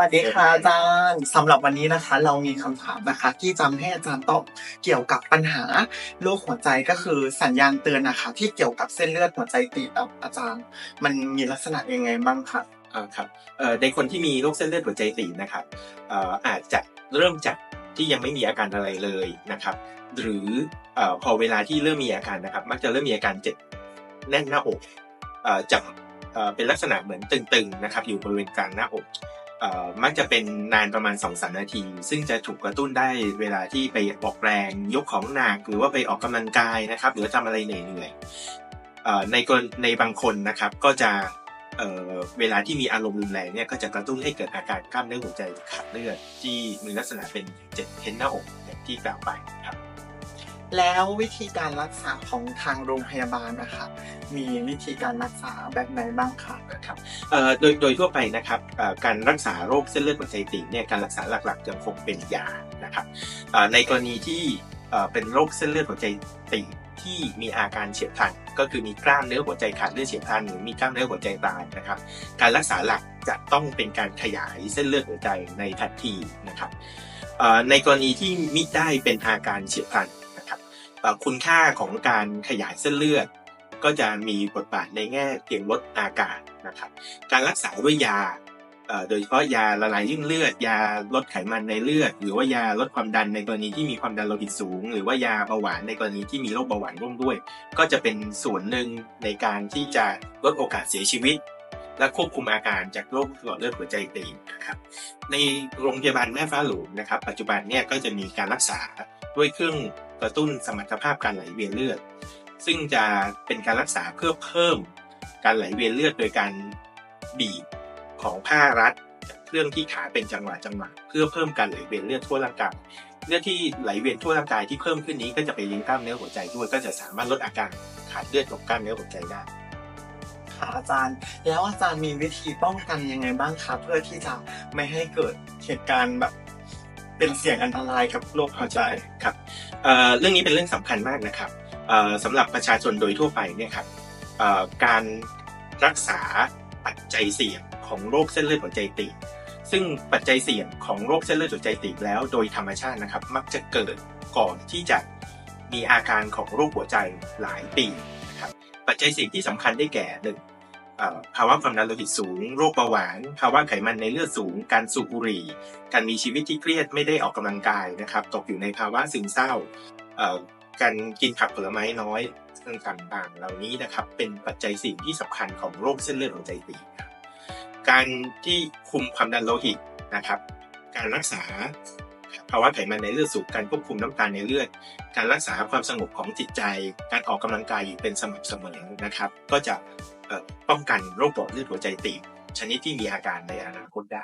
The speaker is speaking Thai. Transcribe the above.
วัสดีค่ะอาจารย์สำหรับวันนี้นะคะ เรามีคำถามนะคะ ที่จำให้อาจารย์ตอบเกี่ยวกับปัญหาโรคหัวใจก็คือสัญญาณเตือนนะคะ ที่เกี่ยวกับเส้นเลือดหัวใจตีบอะอาจารย์ มันมีลักษณะยังไงบ้างคะอ่าครับเอ่อในคนที่มีโรคเส้นเลือดหัวใจตีบนะครับเอ่ออาจจะเริ่มจากที่ยังไม่มีอาการอะไรเลยนะครับ หรือเอ่อพอเวลาที่เริ่มมีอาการนะครับ มักจะเริ่มมีอาการเจ็บแน่นหน้าอกเอ่อจะเอ่อเป็นลักษณะเหมือนตึงๆนะครับ อยู่บริเวณกลางหน้าอก มักจะเป็นนานประมาณ2อสนาที ซึ่งจะถูกกระตุ้นได้เวลาที่ไปออกแรงยกของหนักหรือว่าไปออกกำลังกายนะครับ หรือทำอะไรเหนื่อยๆในกรในบางคนนะครับก็จะเเวลาที่มีอารมณ์รุนแรงเนี่ยก็จะกระตุ้นให้เกิดอาการกล้ามเนื้อหัวใจขาดเลือดที่มีลักษณะเป็นเจ็บเห็นหน้าอกอย่างที่กล่าวไปครับ แล้ววิธีการรักษาของทางโรงพยาบาลนะคะมีวิธีการรักษาแบบไหนบ้างคะนะครับโดยโดยทั่วไปนะครับการรักษาโรคเส้นเลือดหัวใจตีบเนี่ยการรักษาหลักๆยังคงเป็นยานะครับในกรณีที่เป็นโรคเส้นเลือดหัวใจตีบที่มีอาการเฉียบพลันก็คือมีกล้ามเนื้อหัวใจขาดเลือดเฉียบพลันหรือมีกล้ามเนื้อหัวใจตายนะครับ การรักษาหลักจะต้องเป็นการขยายเส้นเลือดหัวใจในทันทีนะครับในกรณีที่มิได้เป็นอาการเฉียบพลัน คุณค่าของการขยายเส้นเลือด ก็จะมีบทบาทในแง่เพียงลดอาการนะครับการรักษาด้วยยาโดยเฉพาะยาละลายริ่มเลือด ยาลดไขมันในเลือด หรือว่ายาลดความดันในกรณีที่มีความดันโลหิตสูง หรือว่ายาเบาหวานในกรณีที่มีโรคเบาหวานร่วมด้วย ก็จะเป็นส่วนหนึ่งในการที่จะลดโอกาสเสียชีวิต และควบคุมอาการจากโรคหลอดเลือดหัวใจตีบนะครับในโรงพยาบาลแม่ฟ้าหลวงนะครับ ปัจจุบันเนี่ยก็จะมีการรักษาด้วยเครื่อง กระตุ้นสมรรถภาพการไหลเวียนเลือด ซึ่งจะเป็นการรักษาเพื่อเพิ่มการไหลเวียนเลือดโดยการบีบของผ้ารัดเครื่องที่ขาเป็นจังหวะจังหวะเพื่อเพิ่มการไหลเวียนเลือดทั่วร่างกายเลือดที่ไหลเวียนทั่วร่างกายที่เพิ่มขึ้นนี้ก็จะไปเลี้ยงกล้ามเนื้อหัวใจด้วยก็จะสามารถลดอาการขาดเลือดของกล้ามเนื้อหัวใจได้ค่ะอาจารย์ แล้วอาจารย์มีวิธีป้องกันยังไงบ้างคะเพื่อที่จะไม่ให้เกิดเหตุการณ์แบบ เป็นเสี่ยงอันตรายกับโรคหัวใจครับเรื่องนี้เป็นเรื่องสำคัญมากนะครับสำหรับประชาชนโดยทั่วไปเนี่ยครับการรักษาปัจจัยเสี่ยงของโรคเส้นเลือดหัวใจตีบซึ่งปัจจัยเสี่ยงของโรคเส้นเลือดหัวใจตีบแล้วโดยธรรมชาตินะครับ มักจะเกิดก่อนที่จะมีอาการของโรคหัวใจหลายปีนะครับปัจจัยเสี่ยงที่สำคัญได้แก่หนึ่ง ภาวะความดันโลหิตสูง โรคเบาหวาน ภาวะไขมันในเลือดสูง การสูบบุหรี่ การมีชีวิตที่เครียดไม่ได้ออกกำลังกายนะครับ ตกอยู่ในภาวะซึมเศร้า การกินผักผลไม้น้อยต่างๆ เหล่านี้นะครับ เป็นปัจจัยสิ่งที่สำคัญของโรคเส้นเลือดหัวใจตีบการที่คุมความดันโลหิตนะครับ การรักษาภาวะไขมันในเลือดสูง การควบคุมน้ำตาลในเลือด การรักษาความสงบของจิตใจ การออกกำลังกายอยู่เป็นสม่ำเสมอนะครับ ก็จะ ป้องกันโรคหลอดเลือดหัวใจตีบชนิดที่มีอาการในอนาคตได้